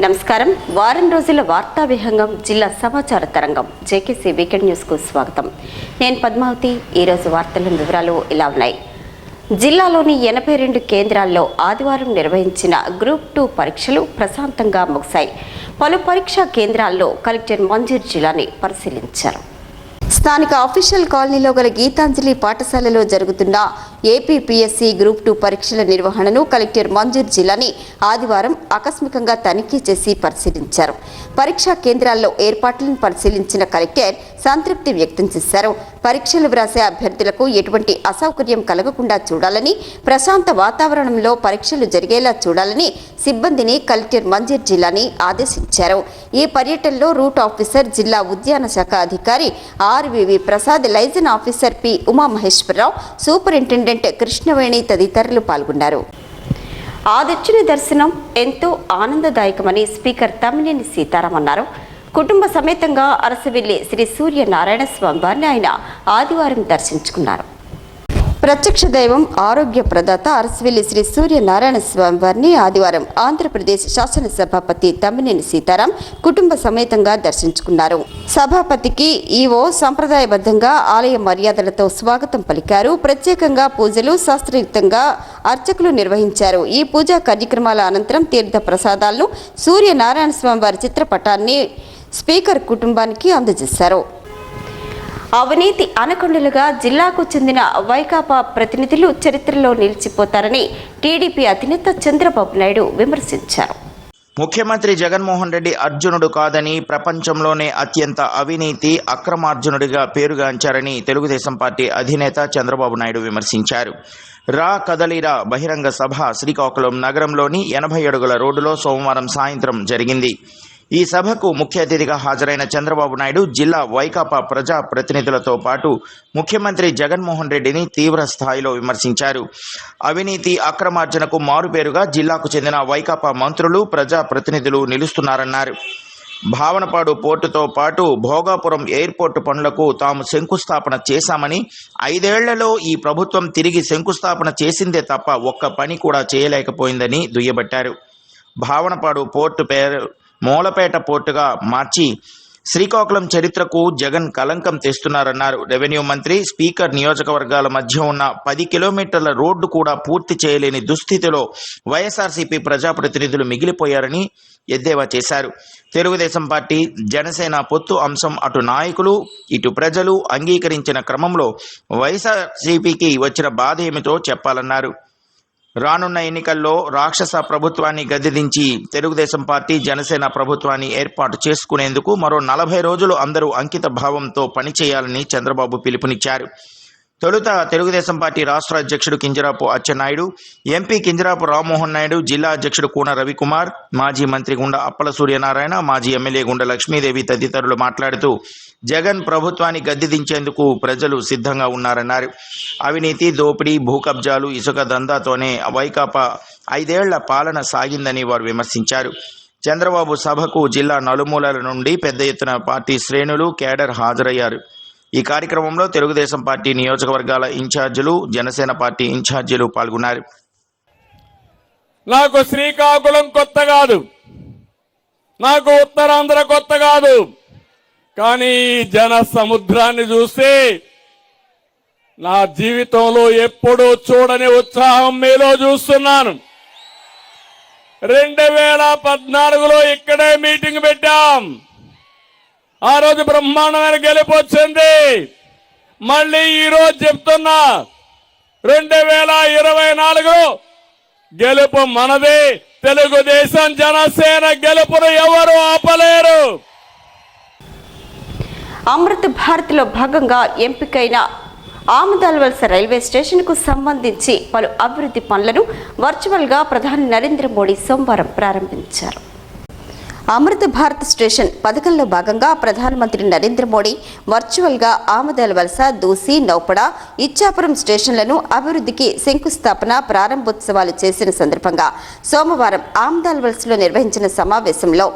నమస్కారం. వారం రోజుల వార్తా విహంగం జిల్లా సమాచార తరంగం. జేకేసీ వీకెండ్ న్యూస్కు స్వాగతం. నేను పద్మావతి. ఈరోజు వార్తల వివరాలు ఇలా ఉన్నాయి. జిల్లాలోని ఎనభై రెండు కేంద్రాల్లో ఆదివారం నిర్వహించిన గ్రూప్ టూ పరీక్షలు ప్రశాంతంగా ముగిశాయి. పలు పరీక్షా కేంద్రాల్లో కలెక్టర్ మంజూర్ జిల్లాని పరిశీలించారు. స్థానిక ఆఫీషియల్ కాలనీలో గల గీతాంజలి పాఠశాలలో జరుగుతున్న ఏపీపీఎస్సీ గ్రూప్ టూ పరీక్షల నిర్వహణను కలెక్టర్ మంజూర్ జిల్లాని ఆదివారం ఆకస్మికంగా తనిఖీ చేసి పరిశీలించారు. పరీక్షా కేంద్రాల్లో ఏర్పాట్లను పరిశీలించిన కలెక్టర్ సంతృప్తి వ్యక్తం చేశారు. పరీక్షలు వ్రాసే అభ్యర్థులకు ఎటువంటి అసౌకర్యం కలగకుండా చూడాలని ప్రశాంత వాతావరణంలో పరీక్షలు జరిగేలా చూడాలని సిబ్బందిని కలెక్టర్ మంజూర్ జిల్లాని ఆదేశించారు. ఈ పర్యటనలో రూట్ ఆఫీసర్ జిల్లా ఉద్యాన శాఖ అధికారి R. R V V Prasad liaison officer P Umamaheswararao superintendent Krishnaveni తదితరులు పాల్గొన్నారు. ఆదిత్యుని దర్శనం ఎంతో ఆనందదాయకమని స్పీకర్ తమ్మినేని సీతారాం అన్నారు. కుటుంబ సమేతంగా అరసవెల్లి శ్రీ సూర్యనారాయణ స్వామి వారిని ఆయన ఆదివారం దర్శించుకున్నారు. ప్రత్యక్ష దైవం ఆరోగ్య ప్రదాత అరసవెల్లి శ్రీ సూర్యనారాయణ స్వామి వారిని ఆదివారం ఆంధ్రప్రదేశ్ శాసనసభాపతి తమ్మినేని సీతారాం కుటుంబ సమేతంగా దర్శించుకున్నారు. సభాపతికి ఈవో సంప్రదాయబద్ధంగా ఆలయ మర్యాదలతో స్వాగతం పలికారు. ప్రత్యేకంగా పూజలు శాస్త్రయుక్తంగా అర్చకులు నిర్వహించారు. ఈ పూజా కార్యక్రమాల అనంతరం తీర్థ ప్రసాదాలను సూర్యనారాయణ స్వామి వారి చిత్రపటాన్ని స్పీకర్ కుటుంబానికి అందజేశారు. అవినీతి అనకొండలుగా జిల్లాకు చెందిన వైకాపా ప్రతినిధులు చరిత్రలో నిలిచిపోతారని టీడీపీ అధినేత చంద్రబాబు నాయుడు విమర్శించారు. ముఖ్యమంత్రి జగన్మోహన్ రెడ్డి అర్జునుడు కాదని ప్రపంచంలోనే అత్యంత అవినీతి అక్రమార్జునుడిగా పేరుగాంచారని తెలుగుదేశం పార్టీ అధినేత చంద్రబాబు నాయుడు విమర్శించారు. రా కదలిరా బహిరంగ సభ శ్రీకాకుళం నగరంలోని ఎనభై అడుగుల రోడ్డులో సోమవారం సాయంత్రం జరిగింది. ఈ సభకు ముఖ్య అతిథిగా హాజరైన చంద్రబాబు నాయుడు జిల్లా వైకాపా ప్రజా ప్రతినిధులతో పాటు ముఖ్యమంత్రి జగన్మోహన్ రెడ్డిని తీవ్ర స్థాయిలో విమర్శించారు. అవినీతి అక్రమార్జనకు మారుపేరుగా జిల్లాకు చెందిన వైకాపా మంత్రులు ప్రజా ప్రతినిధులు నిలుస్తున్నారన్నారు. భావనపాడు పోర్టుతో పాటు భోగాపురం ఎయిర్పోర్టు పనులకు తాము శంకుస్థాపన చేశామని ఐదేళ్ళలో ఈ ప్రభుత్వం తిరిగి శంకుస్థాపన చేసిందే తప్ప ఒక్క పని కూడా చేయలేకపోయిందని దుయ్యబట్టారు. భావనపాడు పోర్టు పేరు మూలపేట పోర్టుగా మార్చి శ్రీకాకుళం చరిత్రకు జగన్ కలంకం తెస్తున్నారన్నారు. రెవెన్యూ మంత్రి స్పీకర్ నియోజకవర్గాల మధ్య ఉన్న పది కిలోమీటర్ల రోడ్డు కూడా పూర్తి చేయలేని దుస్థితిలో వైఎస్ఆర్సీపీ ప్రజాప్రతినిధులు మిగిలిపోయారని ఎద్దేవా చేశారు. తెలుగుదేశం పార్టీ జనసేన పొత్తు అంశం అటు నాయకులు ఇటు ప్రజలు అంగీకరించిన క్రమంలో వైఎస్ఆర్సీపీకి వచ్చిన బాధ ఏమిటో చెప్పాలన్నారు. రానున్న ఎన్నికల్లో రాక్షస ప్రభుత్వాన్ని గద్దెదించి తెలుగుదేశం పార్టీ జనసేన ప్రభుత్వాన్ని ఏర్పాటు చేసుకునేందుకు మరో నలభై రోజులు అందరూ అంకిత భావంతో పనిచేయాలని చంద్రబాబు పిలుపునిచ్చారు. తొలుత తెలుగుదేశం పార్టీ రాష్ట్ర అధ్యక్షుడు కింజరాపు అచ్చెన్నాయుడు ఎంపీ కింజరాపు రామ్మోహన్ నాయుడు జిల్లా అధ్యక్షుడు కూన రవికుమార్ మాజీ మంత్రి గుండా అప్పల సూర్యనారాయణ మాజీ ఎమ్మెల్యే గుండా లక్ష్మీదేవి తదితరులు మాట్లాడుతూ జగన్ ప్రభుత్వాన్ని గద్దెదించేందుకు ప్రజలు సిద్ధంగా ఉన్నారన్నారు. అవినీతి దోపిడీ భూకబ్జాలు ఇసుక దందాతోనే వైకాపా ఐదేళ్ళ పాలన సాగిందని వారు విమర్శించారు. చంద్రబాబు సభకు జిల్లా నలుమూలల నుండి పెద్ద ఎత్తున పార్టీ శ్రేణులు కేడర్ హాజరయ్యారు. ఈ కార్యక్రమంలో తెలుగుదేశం పార్టీ నియోజకవర్గాల ఇన్ఛార్జీలు జనసేన పార్టీ ఇన్ఛార్జీలు పాల్గొన్నారు. నాకు శ్రీకాకుళం కొత్త కాదు. నాకు ఉత్తరాంధ్ర కొత్త కాదు. కానీ జన సముద్రాన్ని చూస్తే నా జీవితంలో ఎప్పుడూ చూడని ఉత్సాహం మీలో చూస్తున్నాను. రెండు వేల పద్నాలుగులో ఇక్కడే మీటింగ్ పెట్టాం. ఆ రోజు బ్రహ్మాండమైన గెలిపొచ్చింది మళ్ళీ ఈ రోజు చెప్తున్నా రెండు వేల ఇరవై నాలుగు గెలుపు మనదే. తెలుగుదేశం జనసేన గెలుపును ఎవరు ఆపలేరు. అమృత్ భారత్లో భాగంగా ఎంపికైన ఆమదాల్ వలస రైల్వే స్టేషన్కు సంబంధించి పలు అభివృద్ధి పనులను వర్చువల్గా ప్రధాని నరేంద్ర మోడీ సోమవారం ప్రారంభించారు. అమృత భారత్ స్టేషన్ పథకంలో భాగంగా ప్రధానమంత్రి నరేంద్ర మోడీ వర్చువల్గా ఆమదాల వలస దూసి నౌపడ ఇచ్చాపురం స్టేషన్లను అభివృద్ధికి శంకుస్థాపన ప్రారంభోత్సవాలు చేసిన సందర్భంగా సోమవారం ఆమదాల వలసలో నిర్వహించిన సమావేశంలో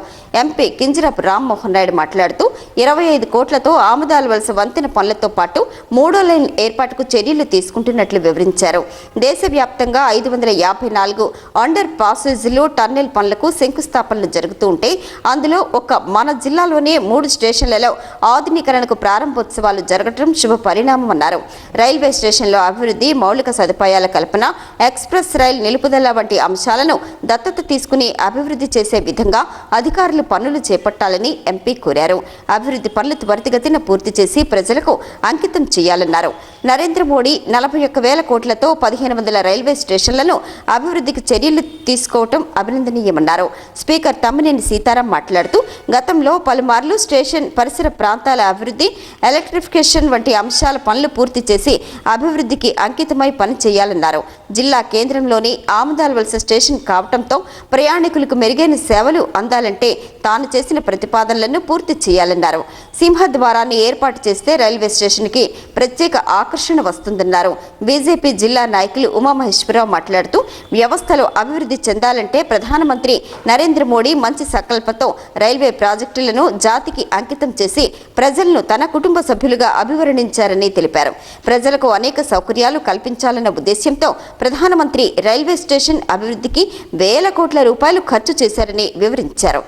ఎంపీ కింజరాపు రామ్మోహన్ నాయుడు మాట్లాడుతూ ఇరవై ఐదు కోట్లతో ఆమదాల వలస వంతెన పనులతో పాటు మూడో లైన్ ఏర్పాటుకు చర్యలు తీసుకుంటున్నట్లు వివరించారు. దేశవ్యాప్తంగా ఐదు వందల యాభై నాలుగు అండర్ పాసేజీలు టన్నెల్ పనులకు శంకుస్థాపనలు జరుగుతూ ఉంటే అందులో ఒక మన జిల్లాలోనే మూడు స్టేషన్లలో ఆధునీకరణకు ప్రారంభోత్సవాలు జరగడం శుభ పరిణామం అన్నారు. రైల్వే స్టేషన్లో అభివృద్ధి మౌలిక సదుపాయాల కల్పన ఎక్స్ప్రెస్ రైల్ నిలుపుదల వంటి అంశాలను దత్తత తీసుకుని అభివృద్ధి చేసే విధంగా అధికారులు పనులు చేపట్టాలని ఎంపీ కోరారు. అభివృద్ధి పనులు త్వరితగతిన పూర్తి చేసి ప్రజలకు అంకితం చేయాలన్నారు. నరేంద్ర మోడీ నలభై ఒక్క వేల కోట్లతో పదిహేను వందల రైల్వే స్టేషన్లను అభివృద్ధికి చర్యలు తీసుకోవటం అభినందనీయమన్నారు. స్పీకర్ తమ్మినేని సీతారాం మాట్లాడుతూ గతంలో పలుమార్లు స్టేషన్ పరిసర ప్రాంతాల అభివృద్ధి ఎలక్ట్రిఫికేషన్ వంటి అంశాల పనులు పూర్తి చేసి అభివృద్ధికి అంకితమై పని చేయాలన్నారు. జిల్లా కేంద్రంలోని ఆమదాల వలస స్టేషన్ కావటంతో ప్రయాణికులకు మెరుగైన సేవలు అందాలంటే తాను చేసిన ప్రతిపాదనలను పూర్తి చేయాలన్నారు. సింహద్వారాన్ని ఏర్పాటు చేస్తే రైల్వే స్టేషన్కి ప్రత్యేక ఆకర్షణ వస్తుందన్నారు. బీజేపీ జిల్లా నాయకులు ఉమామహేశ్వరరావు మాట్లాడుతూ వ్యవస్థలో అభివృద్ధి చెందాలంటే ప్రధానమంత్రి నరేంద్ర మోడీ మంచి సంకల్పంతో రైల్వే ప్రాజెక్టులను జాతికి అంకితం చేసి ప్రజలను తన కుటుంబ సభ్యులుగా అభివర్ణించారని తెలిపారు. ప్రజలకు అనేక సౌకర్యాలు కల్పించాలన్న ఉద్దేశ్యంతో ప్రధానమంత్రి రైల్వే స్టేషన్ అభివృద్ధికి వేల కోట్ల రూపాయలు ఖర్చు చేశారని వివరించారు.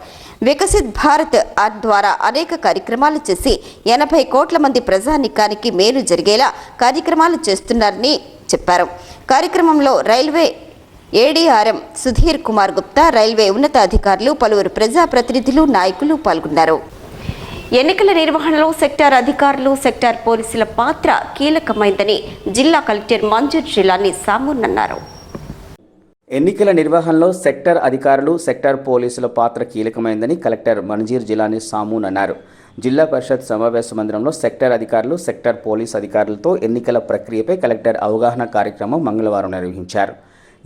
వికసిత్ భారత్ యాప్ ద్వారా అనేక కార్యక్రమాలు చేసి ఎనభై కోట్ల మంది ప్రజానికానికి మేలు జరిగేలా కార్యక్రమాలు చేస్తున్నారని చెప్పారు. కార్యక్రమంలో railway ADRM Sudhir Kumar Gupta railway ఉన్నతాధికారులు పలువురు ప్రజాప్రతినిధులు నాయకులు పాల్గొన్నారు. ఎన్నికల నిర్వహణలో సెక్టార్ అధికారులు సెక్టార్ పోలీసుల పాత్ర కీలకమైందని జిల్లా కలెక్టర్ మంజూర్ జిల్లాని సామూన్ అన్నారు ఎన్నికల నిర్వహణలో సెక్టర్ అధికారులు సెక్టర్ పోలీసుల పాత్ర కీలకమైందని కలెక్టర్ మన్జీర్ జిలానీ సామూన్ అన్నారు. జిల్లా పరిషత్ సమావేశ మందిరంలో సెక్టర్ అధికారులు సెక్టర్ పోలీస్ అధికారులతో ఎన్నికల ప్రక్రియపై కలెక్టర్ అవగాహన కార్యక్రమం మంగళవారం నిర్వహించారు.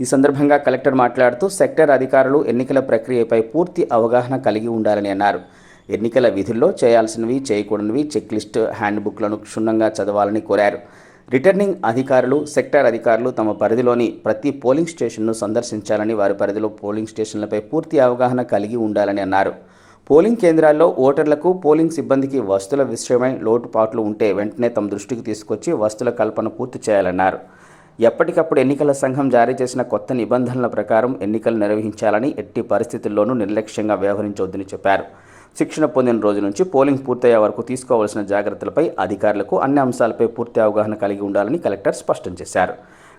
ఈ సందర్భంగా కలెక్టర్ మాట్లాడుతూ సెక్టర్ అధికారులు ఎన్నికల ప్రక్రియపై పూర్తి అవగాహన కలిగి ఉండాలని అన్నారు. ఎన్నికల విధుల్లో చేయాల్సినవి చేయకూడనివి చెక్ లిస్ట్ హ్యాండ్ బుక్లను క్షుణ్ణంగా చదవాలని కోరారు. రిటర్నింగ్ అధికారులు సెక్టార్ అధికారులు తమ పరిధిలోని ప్రతి పోలింగ్ స్టేషన్ను సందర్శించాలని వారి పరిధిలో పోలింగ్ స్టేషన్లపై పూర్తి అవగాహన కలిగి ఉండాలని అన్నారు. పోలింగ్ కేంద్రాల్లో ఓటర్లకు పోలింగ్ సిబ్బందికి వస్తుల విషయమై లోటుపాట్లు ఉంటే వెంటనే తమ దృష్టికి తీసుకొచ్చి వస్తుల కల్పన పూర్తి చేయాలన్నారు. ఎప్పటికప్పుడు ఎన్నికల సంఘం జారీ చేసిన కొత్త నిబంధనల ప్రకారం ఎన్నికలు నిర్వహించాలని ఎట్టి పరిస్థితుల్లోనూ నిర్లక్ష్యంగా వ్యవహరించవద్దని చెప్పారు. శిక్షణ పొందిన రోజు నుంచి పోలింగ్ పూర్తయ్యే వరకు తీసుకోవాల్సిన జాగ్రత్తలపై అధికారులకు అన్ని అంశాలపై పూర్తి అవగాహన కలిగి ఉండాలని కలెక్టర్ స్పష్టం చేశారు.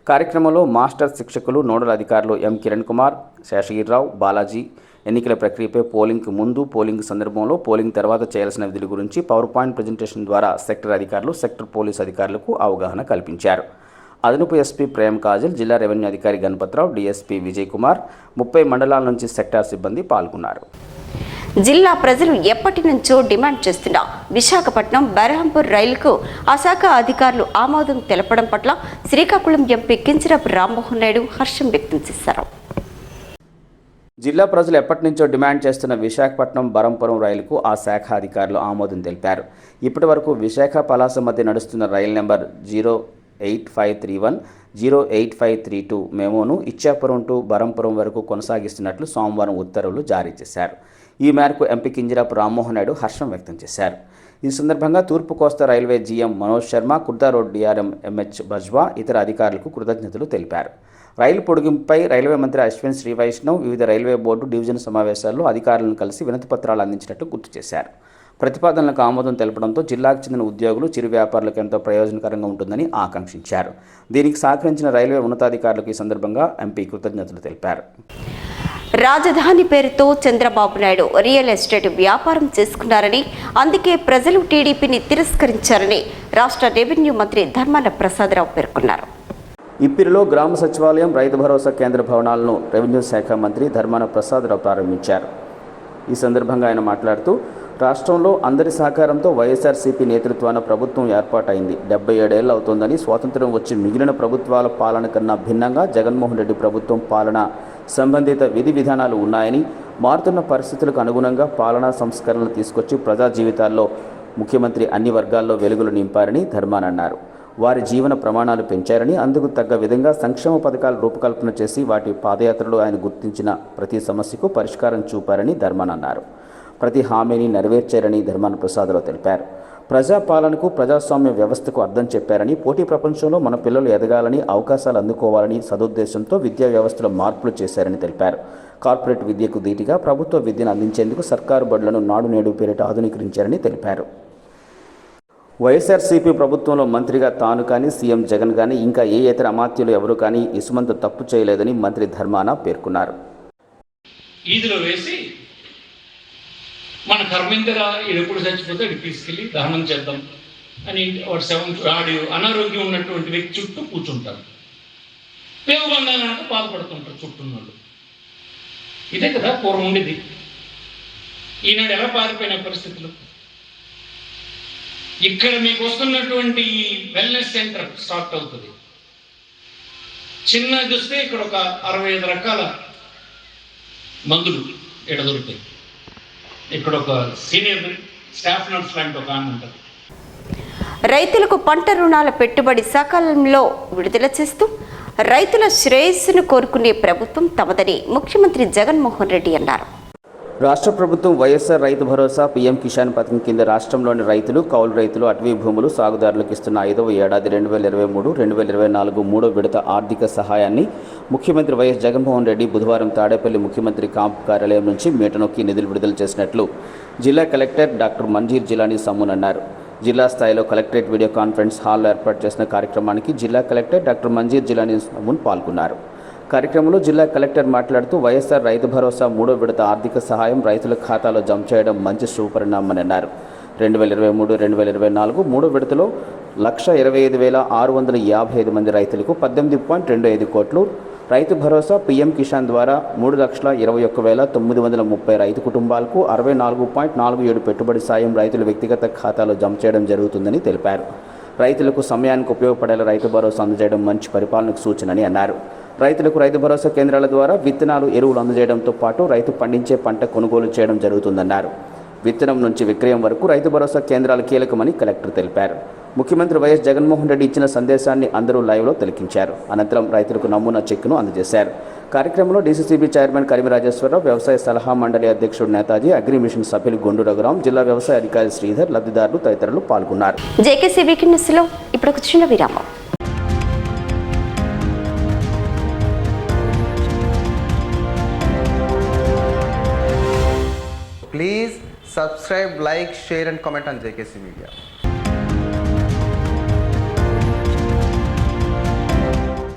కార్యక్రమంలో మాస్టర్ శిక్షకులు నోడల్ అధికారులు ఎం కిరణ్ కుమార్ శేషగిరిరావు బాలాజీ ఎన్నికల ప్రక్రియపై పోలింగ్కు ముందు పోలింగ్ సందర్భంలో పోలింగ్ తర్వాత చేయాల్సిన విధుల గురించి పవర్ పాయింట్ ప్రజెంటేషన్ ద్వారా సెక్టర్ అధికారులు సెక్టర్ పోలీస్ అధికారులకు అవగాహన కల్పించారు. అదనపు ఎస్పీ ప్రేమ్ కాజల్ జిల్లా రెవెన్యూ అధికారి గణపతిరావు డీఎస్పీ విజయ్ కుమార్ ముప్పై మండలాల నుంచి సెక్టార్ సిబ్బంది పాల్గొన్నారు. జిల్లా ప్రజలు ఎప్పటి నుంచో డిమాండ్ చేస్తున్న. విశాఖపట్నం బెరహంపూర్ రైలుకు ఆ శాఖ అధికారులు ఆమోదం తెలపడం పట్ల శ్రీకాకుళం ఎంపీ కించరపు రామ్మోహన్ నాయుడు హర్షం వ్యక్తం చేశారు. జిల్లా ప్రజలు ఎప్పటి నుంచో డిమాండ్ చేస్తున్న విశాఖపట్నం బరంపురం రైలుకు ఆ శాఖ అధికారులు ఆమోదం తెలిపారు. ఇప్పటి వరకు విశాఖ పలాస మధ్య నడుస్తున్న రైలు number zero eight five three one zero eight five three two మెమోను Ichchapuram to Barampuram వరకు కొనసాగిస్తున్నట్లు సోమవారం ఉత్తర్వులు జారీ చేశారు. ఈ మేరకు ఎంపీ కింజరాపు రామ్మోహన్ నాయుడు హర్షం వ్యక్తం చేశారు. ఈ సందర్భంగా తూర్పు కోస్తా railway GM Manoj Sharma Khurda road DRM M H ఇతర అధికారులకు కృతజ్ఞతలు తెలిపారు. రైలు పొడిగింపుపై రైల్వే మంత్రి అశ్విన్ శ్రీవైష్ణవ్ వివిధ రైల్వే బోర్డు డివిజన్ సమావేశాల్లో అధికారులను కలిసి వినతిపత్రాలు అందించినట్టు గుర్తు చేశారు. ప్రతిపాదనలకు ఆమోదం తెలపడంతో జిల్లాకు చెందిన ఉద్యోగులు చిరు వ్యాపారులకు ఎంతో ప్రయోజనకరంగా ఉంటుందని ఆకాంక్షించారు. దీనికి సహకరించిన రైల్వే ఉన్నతాధికారులకు ఈ సందర్భంగా ఎంపీ కృతజ్ఞతలు తెలిపారు. రాజధాని పేరుతో చంద్రబాబు నాయుడు రియల్ ఎస్టేట్ వ్యాపారం చేసుకున్నారని అందుకే ప్రజలు టీడీపీని తిరస్కరించారని రాష్ట్ర రెవెన్యూ మంత్రి ధర్మాన ప్రసాదరావు పేర్కొన్నారు. ఇప్పిరిలో గ్రామ సచివాలయం రైతు భరోసా కేంద్ర భవనాలను రెవెన్యూ శాఖ మంత్రి ధర్మాన ప్రసాదరావు ప్రారంభించారు. ఈ సందర్భంగా ఆయన మాట్లాడుతూ రాష్ట్రంలో అందరి సహకారంతో వైఎస్ఆర్సీపీ నేతృత్వాన ప్రభుత్వం ఏర్పాటైంది. డెబ్బై ఏడేళ్ళు అవుతోందని స్వాతంత్రం వచ్చి మిగిలిన ప్రభుత్వాల పాలన కన్నా భిన్నంగా జగన్మోహన్ రెడ్డి ప్రభుత్వం పాలన సంబంధిత విధి విధానాలు ఉన్నాయని మారుతున్న పరిస్థితులకు అనుగుణంగా పాలనా సంస్కరణలు తీసుకొచ్చి ప్రజా జీవితాల్లో ముఖ్యమంత్రి అన్ని వర్గాల్లో వెలుగులు నింపారని ధర్మాన్ అన్నారు వారి జీవన ప్రమాణాలు పెంచారని అందుకు తగ్గ విధంగా సంక్షేమ పథకాలు రూపకల్పన చేసి వాటి పాదయాత్రలో ఆయన గుర్తించిన ప్రతి సమస్యకు పరిష్కారం చూపారని ధర్మానన్నారు. అన్నారు ప్రతి హామీని నెరవేర్చారని ధర్మాన ప్రసాదరావు తెలిపారు. ప్రజాపాలనకు ప్రజాస్వామ్య వ్యవస్థకు అర్థం చెప్పారని పోటీ ప్రపంచంలో మన పిల్లలు ఎదగాలని అవకాశాలు అందుకోవాలని సదుద్దేశంతో విద్యా వ్యవస్థలో మార్పులు చేశారని తెలిపారు. కార్పొరేట్ విద్యకు ధీటుగా ప్రభుత్వ విద్యను అందించేందుకు సర్కారు బడులను నాడు నేడు పేరిట ఆధునీకరించారని తెలిపారు. వైఎస్ఆర్సీపీ ప్రభుత్వంలో మంత్రిగా తాను కానీ సీఎం జగన్ కానీ ఇంకా ఏ ఇతర అమాత్యులు ఎవరు కానీ ఇసుమంత తప్పు చేయలేదని మంత్రి ధర్మాన పేర్కొన్నారు. ఈదులో వేసి మన కర్మిందర ఇది ఎప్పుడు చచ్చిపోతే అది తీసుకెళ్ళి దహనం చేద్దాం అని వాడు శవం ఆడి అనారోగ్యం ఉన్నటువంటి వ్యక్తి చుట్టూ కూర్చుంటారు పేగు బాధపడుతుంటారు చుట్టూ ఇదే కదా పూర్వం ఉండేది. ఈనాడు ఎలా పారిపోయిన పరిస్థితులు? ఇక్కడ మీకు వస్తున్నటువంటి ఈ వెల్నెస్ సెంటర్ స్టార్ట్ అవుతుంది. చిన్న చూస్తే ఇక్కడ ఒక అరవై ఐదు రకాల మందులు ఇక్కడ దొరుకుతాయి. ఇక్కడ ఒక సీనియర్ స్టాఫ్ నర్స్ లాంటి ఒక ఆమె ఉంటుంది. రైతులకు పంట రుణాల పెట్టుబడి సకాలంలో విడుదల చేస్తూ రైతుల శ్రేయస్సును కోరుకునే ప్రభుత్వం తమదని. ముఖ్యమంత్రి జగన్మోహన్ రెడ్డి అన్నారు. రాష్ట్ర ప్రభుత్వం వైఎస్ఆర్ రైతు భరోసా పీఎం కిసాన్ పథకం కింద రాష్ట్రంలోని రైతులు కౌలు రైతులు అటవీ భూములు సాగుదారులకు ఇస్తున్న ఐదవ ఏడాది రెండు వేల ఇరవై మూడు రెండు వేల ఇరవై నాలుగు మూడో విడత ఆర్థిక సహాయాన్ని ముఖ్యమంత్రి వైఎస్ జగన్మోహన్ రెడ్డి బుధవారం తాడేపల్లి ముఖ్యమంత్రి కాంప్ కార్యాలయం నుంచి మీటనొక్కి నిధులు విడుదల చేసినట్లు జిల్లా కలెక్టర్ డాక్టర్ మంజీర్ జిలానీ సమ్మున్ అన్నారు. జిల్లా స్థాయిలో కలెక్టరేట్ వీడియో కాన్ఫరెన్స్ హాల్లో ఏర్పాటు చేసిన కార్యక్రమానికి జిల్లా కలెక్టర్ డాక్టర్ మంజీర్ జిలానీ సమ్మున్ పాల్గొన్నారు. కార్యక్రమంలో జిల్లా కలెక్టర్ మాట్లాడుతూ వైఎస్ఆర్ రైతు భరోసా మూడో విడత ఆర్థిక సహాయం రైతుల ఖాతాలో జమ చేయడం మంచి శుభపరిణామని అన్నారు రెండు వేల ఇరవై మూడు రెండు వేల ఇరవై నాలుగు మూడో విడతలో లక్ష ఇరవై ఐదు వేల ఆరు వందల యాభై ఐదు మంది రైతులకు పద్దెనిమిది పాయింట్ రెండు ఐదు కోట్లు. రైతు భరోసా పీఎం కిసాన్ ద్వారా మూడు లక్షల ఇరవై ఒక్క వేల తొమ్మిది వందల ముప్పై రైతు కుటుంబాలకు అరవై నాలుగు పాయింట్ నాలుగు ఏడు పెట్టుబడి సాయం రైతుల వ్యక్తిగత ఖాతాలో జమ చేయడం జరుగుతుందని తెలిపారు. రైతులకు సమయానికి ఉపయోగపడేలా రైతు భరోసా అందజేయడం మంచి పరిపాలనకు సూచనని అన్నారు. రైతులకు రైతు భరోసా కేంద్రాల ద్వారా విత్తనాలు ఎరువులు అందజేయడంతో పాటు రైతు పండించే పంట కొనుగోలు చేయడం జరుగుతుందన్నారు. విత్తనం నుంచి విక్రయం వరకు రైతు భరోసా కేంద్రాలు కీలకమని కలెక్టర్ తెలిపారు. ముఖ్యమంత్రి వైఎస్ జగన్మోహన్ రెడ్డి ఇచ్చిన సందేశాన్ని అందరూ లైవ్లో తిలకించారు. అనంతరం రైతులకు నమూనా చెక్కును అందజేశారు. కార్యక్రమంలో డీసీసీబీ చైర్మన్ కరిమి రాజేశ్వరరావు వ్యవసాయ సలహా మండలి అధ్యక్షుడు నేతాజీ అగ్రి మిషన్ సభ్యులు గొండు రఘురాం జిల్లా వ్యవసాయ అధికారి శ్రీధర్ లబ్ధిదారులు తదితరులు పాల్గొన్నారు జేకేసీ వీకెండ్ న్యూస్లో ఇప్పుడు ఒక చిన్న విరామం Please subscribe, like, share, and comment on JKC Media.